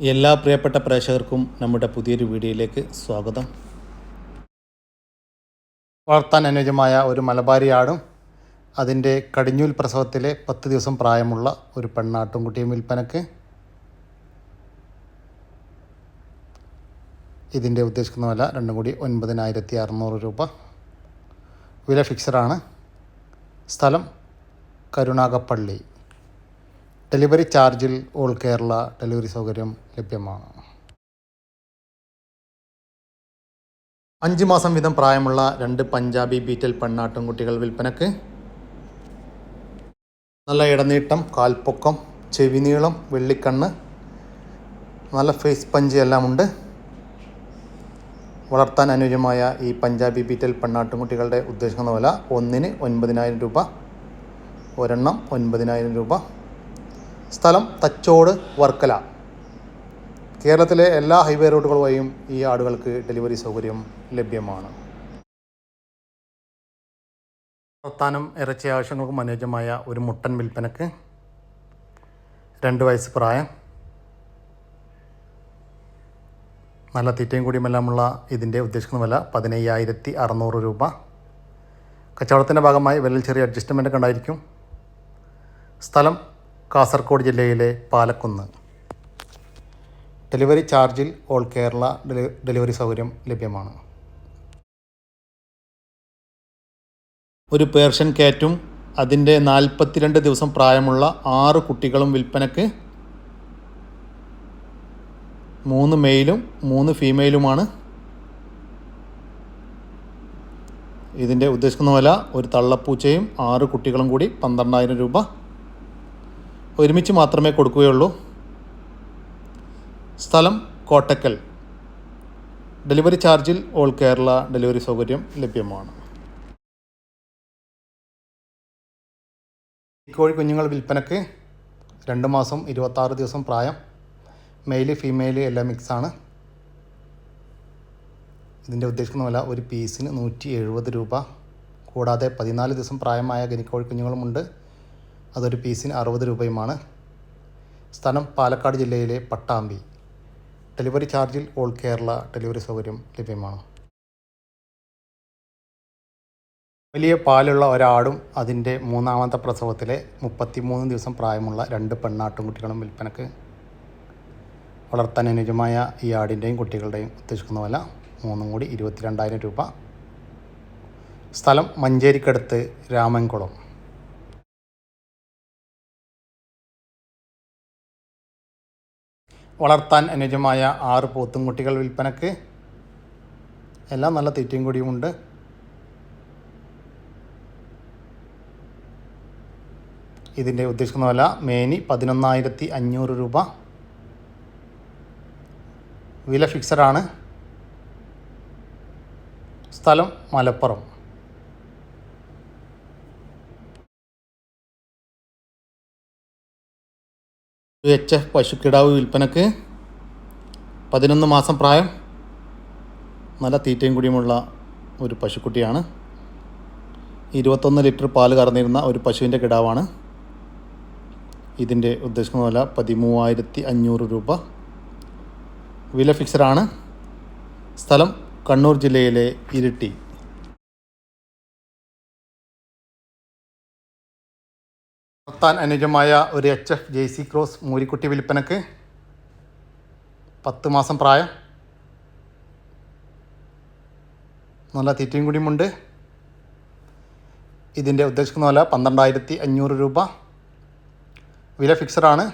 എല്ലാ പ്രിയപ്പെട്ട പ്രേക്ഷകർക്കും നമ്മുടെ പുതിയൊരു വീഡിയോയിലേക്ക് സ്വാഗതം. വളർത്താൻ അനുയോജ്യമായ ഒരു മലബാരിയാടും അതിന്റെ കടിഞ്ഞൂൽ പ്രസവത്തിലെ പത്ത് ദിവസം പ്രായമുള്ള ഒരു പെണ്ണാട്ടുംകുട്ടിയും വിൽപ്പനക്ക് ഇതിന്റെ ഉദ്ദേശിക്കുന്ന വില രണ്ടും കൂടി ഒൻപതിനായിരത്തി അറുന്നൂറ് രൂപ. വില ഫിക്സഡാണ് സ്ഥലം കരുണാകപ്പള്ളി ഡെലിവറി ചാർജിൽ ഓൾ കേരള ഡെലിവറി സൗകര്യം ലഭ്യമാണ്. അഞ്ച് മാസം വീതം പ്രായമുള്ള രണ്ട് പഞ്ചാബി ബീറ്റൽ പെണ്ണാട്ടുംകുട്ടികൾ വിൽപ്പനക്ക്. നല്ല ഇടനീട്ടം കാൽപ്പൊക്കം ചെവിനീളം വെള്ളിക്കണ്ണ് നല്ല ഫേസ് പഞ്ച് എല്ലാം ഉണ്ട്. വളർത്താൻ അനുയോജ്യമായ ഈ പഞ്ചാബി ബീറ്റൽ പെണ്ണാട്ടുംകുട്ടികളുടെ ഉദ്ദേശിക്കുന്ന വില ഒന്നിന് ഒൻപതിനായിരം രൂപ ഒരെണ്ണം ഒൻപതിനായിരം രൂപ. സ്ഥലം തച്ചോട് വർക്കല. കേരളത്തിലെ എല്ലാ ഹൈവേ റോഡുകൾ വഴിയും ഈ ആടുകൾക്ക് ഡെലിവറി സൗകര്യം ലഭ്യമാണ്. പ്രസ്ഥാനം ഇറച്ചി ആവശ്യങ്ങൾക്കും അനുയോജ്യമായ ഒരു മുട്ടൻ വിൽപ്പനക്ക് രണ്ട് വയസ്സ് പ്രായം. നല്ല തീറ്റയും കൂടിയുമെല്ലാമുള്ള ഇതിന്റെ ഉദ്ദേശിക്കുന്ന വില പതിനയ്യായിരത്തി അറുന്നൂറ് രൂപ. കച്ചവടത്തിന്റെ ഭാഗമായി വിലയിൽ ചെറിയ അഡ്ജസ്റ്റ്മെന്റ് ഉണ്ടായിരിക്കും. സ്ഥലം കാസർഗോഡ് ജില്ലയിലെ പാലക്കുന്ന്. ഡെലിവറി ചാർജിൽ ഓൾ കേരള ഡെലിവറി സൗകര്യം ലഭ്യമാണ്. ഒരു പേർഷ്യൻ കാറ്റും അതിന്റെ നാൽപ്പത്തിരണ്ട് ദിവസം പ്രായമുള്ള ആറ് കുട്ടികളും വിൽപ്പനക്ക് മൂന്ന് മെയിലും മൂന്ന് ഫീമെയിലുമാണ്. ഇതിന്റെ ഉദ്ദേശിക്കുന്ന വില ഒരു തള്ളപ്പൂച്ചയും ആറ് കുട്ടികളും കൂടി പന്ത്രണ്ടായിരം രൂപ. ഒരുമിച്ച് മാത്രമേ കൊടുക്കുകയുള്ളൂ. സ്ഥലം കോട്ടക്കൽ. ഡെലിവറി ചാർജിൽ ഓൾ കേരള ഡെലിവറി സൗകര്യം ലഭ്യമാണ്. കോഴി കുഞ്ഞുങ്ങൾ വിൽപ്പനക്ക് രണ്ട് മാസം ഇരുപത്താറ് ദിവസം പ്രായം. മെയിൽ ഫീമെയിൽ എല്ലാം മിക്സാണ്. ഇതിന്റെ ഉദ്ദേശിക്കുന്ന വില ഒരു പീസിന് നൂറ്റി എഴുപത് രൂപ. കൂടാതെ പതിനാല് ദിവസം പ്രായമായ ഗനിക്കോഴി കുഞ്ഞുങ്ങളുമുണ്ട്. അതൊരു പീസിന് അറുപത് രൂപയുമാണ്. സ്ഥലം പാലക്കാട് ജില്ലയിലെ പട്ടാമ്പി. ഡെലിവറി ചാർജിൽ ഓൾ കേരള ഡെലിവറി സൗകര്യം ലഭ്യമാണ്. വലിയ പാലുള്ള ഒരാടും അതിന്റെ മൂന്നാമത്തെ പ്രസവത്തിലെ മുപ്പത്തിമൂന്ന് ദിവസം പ്രായമുള്ള രണ്ട് പെണ്ണാട്ടുംകുട്ടികളും വിൽപ്പനക്ക് വളർത്താൻ അനുജമായ ഈ ആടിന്റെയും കുട്ടികളുടെയും ഉദ്ദേശിക്കുന്ന വില മൂന്നും കൂടി ഇരുപത്തിരണ്ടായിരം രൂപ. സ്ഥലം മഞ്ചേരിക്കടുത്ത് രാമൻകുളം. വളർത്താൻ അനുജമായ ആറ് പോത്തും പോത്തുംകുട്ടികൾ വിൽപ്പനക്ക്. എല്ലാം നല്ല തീറ്റയും കൂടിയുമുണ്ട് ഇതിന്റെ ഉദ്ദേശിക്കുന്ന വില മേനി പതിനൊന്നായിരത്തി അഞ്ഞൂറ് രൂപ. വില ഫിക്സഡാണ് സ്ഥലം മലപ്പുറം. എച്ച് എഫ് പശുക്കിടാവ് വിൽപ്പനക്ക് പതിനൊന്ന് മാസം പ്രായം. നല്ല തീറ്റയും കൂടിയുമുള്ള ഒരു പശുക്കുട്ടിയാണ്. ഇരുപത്തൊന്ന് ലിറ്റർ പാൽ കറന്നിരുന്ന ഒരു പശുവിന്റെ കിടാവാണ്. ഇതിന്റെ ഉദ്ദേശിക്കുന്ന വില പതിമൂവായിരത്തി അഞ്ഞൂറ് രൂപ. വില ഫിക്സഡാണ് സ്ഥലം കണ്ണൂർ ജില്ലയിലെ ഇരിട്ടി. നടത്താൻ അനുജമായ ഒരു H F J C cross മൂരിക്കുട്ടി വിൽപ്പനക്ക് പത്ത് മാസം പ്രായം. നല്ല തീറ്റയും കൂടിയുമുണ്ട് ഇതിന്റെ ഉദ്ദേശിക്കുന്ന വില പന്ത്രണ്ടായിരത്തി അഞ്ഞൂറ് രൂപ. വില ഫിക്സഡാണ്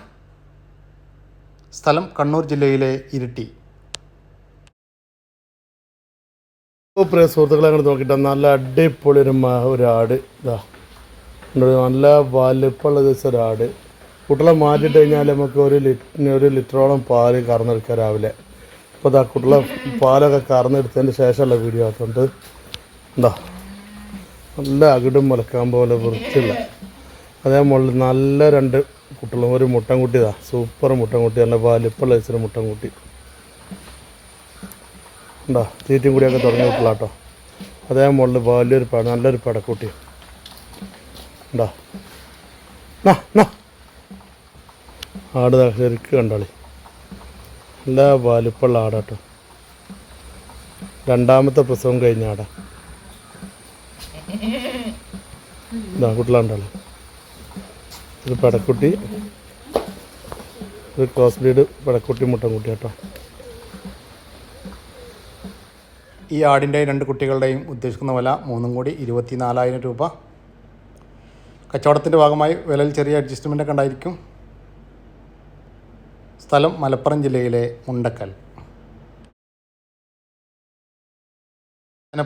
സ്ഥലം കണ്ണൂർ ജില്ലയിലെ ഇരിട്ടി. സുഹൃത്തുക്കളെ അങ്ങനെ നോക്കിയിട്ട് നല്ല അടിപൊളി ഒരു ഒരു ആട്. ഇതാ. നല്ല വലിപ്പമുള്ള ദിവസം ഒരു ആട് കുട്ടികളെ മാറ്റിട്ട് കഴിഞ്ഞാൽ നമുക്ക് ഒരു ലിറ്ററിന് ഒരു ലിറ്ററോളം പാൽ കറന്നെടുക്കാം രാവിലെ. അപ്പോൾ ഇതാ കുട്ടികളെ പാലൊക്കെ കറന്നെടുത്തതിന് ശേഷമുള്ള വീഡിയോ ആക്കുന്നുണ്ട് എന്താ നല്ല അകിടും മുലക്കാൻ പോലെ വൃത്തിയുള്ള. അതേ മുകളിൽ നല്ല രണ്ട് കുട്ടികളും ഒരു മുട്ടൻകുട്ടി ഇതാ സൂപ്പർ മുട്ടൻകുട്ടി നല്ല വലിപ്പമുള്ള ദിവസം മുട്ടൻകുട്ടി. ഉണ്ടോ തീറ്റും കൂടിയൊക്കെ തുടങ്ങി വിട്ടില്ലാട്ടോ അതേ മുകളിൽ വലിയൊരു നല്ലൊരു പടക്കുട്ടി. ഉണ്ടോ? ആട് ശരിക്ക് കണ്ടോളി. നല്ല വലുപ്പുള്ള ആടാട്ടോ. രണ്ടാമത്തെ പ്രസവം കഴിഞ്ഞ ആടാ. ഇതാ കുട്ടികളുണ്ടല്ലോ ഒരു പടക്കുട്ടി ഒരു ക്രോസ് ബ്രീഡ് പടക്കുട്ടി മുട്ടൻകുട്ടി കേട്ടോ ഈ ആടിന്റെ രണ്ട് കുട്ടികളുടെയും ഉദ്ദേശിക്കുന്ന വില മൂന്നും കൂടി ഇരുപത്തി നാലായിരം രൂപ. കച്ചവടത്തിന്റെ ഭാഗമായി വിലയിൽ ചെറിയ അഡ്ജസ്റ്റ്മെന്റ് കണ്ടായിരിക്കും സ്ഥലം മലപ്പുറം ജില്ലയിലെ മുണ്ടക്കൽ.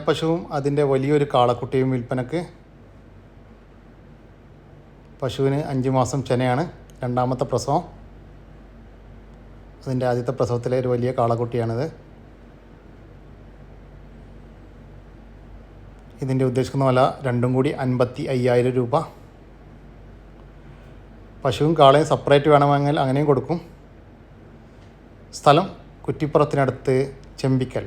പശുവും അതിന്റെ വലിയൊരു കാളക്കുട്ടിയും വിൽപ്പനക്ക് പശുവിന് അഞ്ച് മാസം ചെനയാണ് രണ്ടാമത്തെ പ്രസവം. അതിന്റെ ആദ്യത്തെ പ്രസവത്തിലെ ഒരു വലിയ കാളക്കുട്ടിയാണിത്. ഇതിന്റെ ഉദ്ദേശിക്കുന്ന വില രണ്ടും കൂടി അൻപത്തി അയ്യായിരം രൂപ. പശുവും കാളയും സെപ്പറേറ്റ് വേണമെങ്കിൽ അങ്ങനെയും കൊടുക്കും. സ്ഥലം കുറ്റിപ്പുറത്തിനടുത്ത് ചെമ്പിക്കൽ.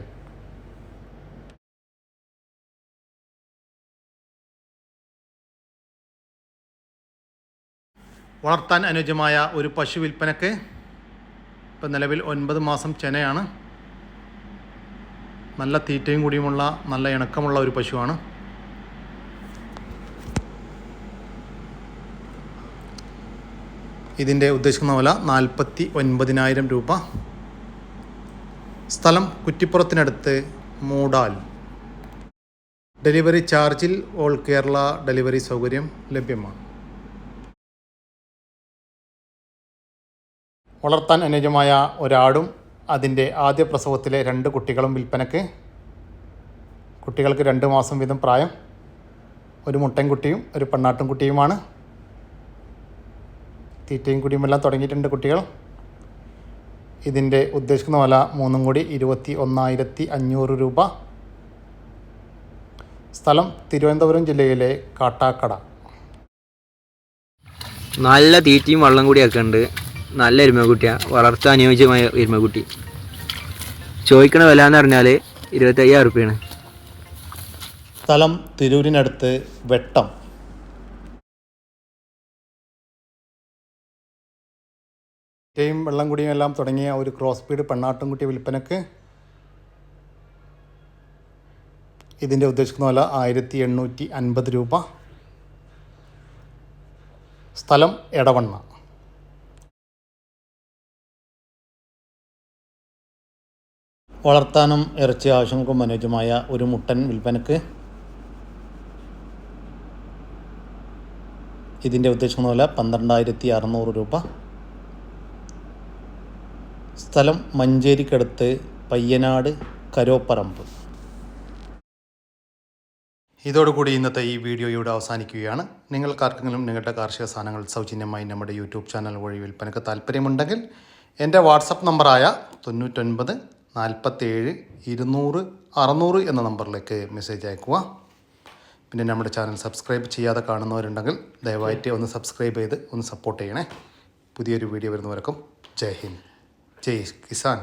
വളർത്താൻ അനുയോജ്യമായ ഒരു പശു വിൽപ്പനക്ക് ഇപ്പം നിലവിൽ ഒൻപത് മാസം ചെനയാണ്. നല്ല തീറ്റയും കൂടിയുമുള്ള നല്ല ഇണക്കമുള്ള ഒരു പശുവാണ്. ഇതിന്റെ ഉദ്ദേശിക്കുന്ന വില നാൽപ്പത്തി ഒൻപതിനായിരം രൂപ. സ്ഥലം കുറ്റിപ്പുറത്തിനടുത്ത് മൂടാൽ. ഡെലിവറി ചാർജിൽ ഓൾ കേരള ഡെലിവറി സൗകര്യം ലഭ്യമാണ്. വളർത്താൻ അനുയോജ്യമായ ഒരാടും അതിന്റെ ആദ്യ പ്രസവത്തിലെ രണ്ട് കുട്ടികളും വിൽപ്പനക്ക് കുട്ടികൾക്ക് രണ്ട് മാസം വീതം പ്രായം. ഒരു മുട്ടൻകുട്ടിയും ഒരു പെണ്ണാട്ടുംകുട്ടിയുമാണ്. തീറ്റയും കുടിയുമെല്ലാം തുടങ്ങിയിട്ടുണ്ട് കുട്ടികൾ. ഇതിന്റെ ഉദ്ദേശിക്കുന്ന വില മൂന്നും കൂടി ഇരുപത്തി ഒന്നായിരത്തി അഞ്ഞൂറ് രൂപ. സ്ഥലം തിരുവനന്തപുരം ജില്ലയിലെ കാട്ടാക്കട. നല്ല തീറ്റയും വെള്ളം കൂടിയൊക്കെ ഉണ്ട്. നല്ല എരുമക്കുട്ടിയാണ് വളർത്താൻ അനുയോജ്യമായ എരുമക്കുട്ടി ചോദിക്കണ വില എന്ന് പറഞ്ഞാൽ ഇരുപത്തയ്യായിരം റുപ്യാണ്. സ്ഥലം തിരൂരിനടുത്ത് വെട്ടം. തീറ്റയും വെള്ളം കുടിയും എല്ലാം തുടങ്ങിയ ഒരു ക്രോസ് ബീഡ് പെണ്ണാട്ടുംകുട്ടി വിൽപ്പനക്ക് ഇതിന്റെ ഉദ്ദേശിക്കുന്ന വില ആയിരത്തി എണ്ണൂറ്റി അൻപത് രൂപ. സ്ഥലം എടവണ്ണ. വളർത്താനും ഇറച്ചി ആവശ്യങ്ങൾക്കും അനുയോജ്യമായ ഒരു മുട്ടൻ വിൽപ്പനക്ക് ഇതിന്റെ ഉദ്ദേശിക്കുന്ന വില പന്ത്രണ്ടായിരത്തി അറുന്നൂറ് രൂപ. സ്ഥലം മഞ്ചേരിക്കടുത്ത് പയ്യനാട് കരോപ്പറമ്പ്. ഇതോടുകൂടി ഇന്നത്തെ ഈ വീഡിയോ ഇവിടെ അവസാനിക്കുകയാണ്. നിങ്ങൾക്കാർക്കെങ്കിലും നിങ്ങളുടെ കാർഷിക സാധനങ്ങൾ സൗജന്യമായി നമ്മുടെ യൂട്യൂബ് ചാനൽ വഴി വിൽപ്പനക്ക് താല്പര്യമുണ്ടെങ്കിൽ എന്റെ വാട്സപ്പ് നമ്പറായ തൊണ്ണൂറ്റൊൻപത് നാൽപ്പത്തേഴ് ഇരുന്നൂറ് അറുന്നൂറ് എന്ന നമ്പറിലേക്ക് മെസ്സേജ് അയക്കുക പിന്നെ നമ്മുടെ ചാനൽ സബ്സ്ക്രൈബ് ചെയ്യാതെ കാണുന്നവരുണ്ടെങ്കിൽ ദയവായിട്ട് ഒന്ന് സബ്സ്ക്രൈബ് ചെയ്ത് ഒന്ന് സപ്പോർട്ട് ചെയ്യണേ. പുതിയൊരു വീഡിയോ വരുന്നവർക്കും ജയ് ഹിന്ദ്. ജയ് കിസാൻ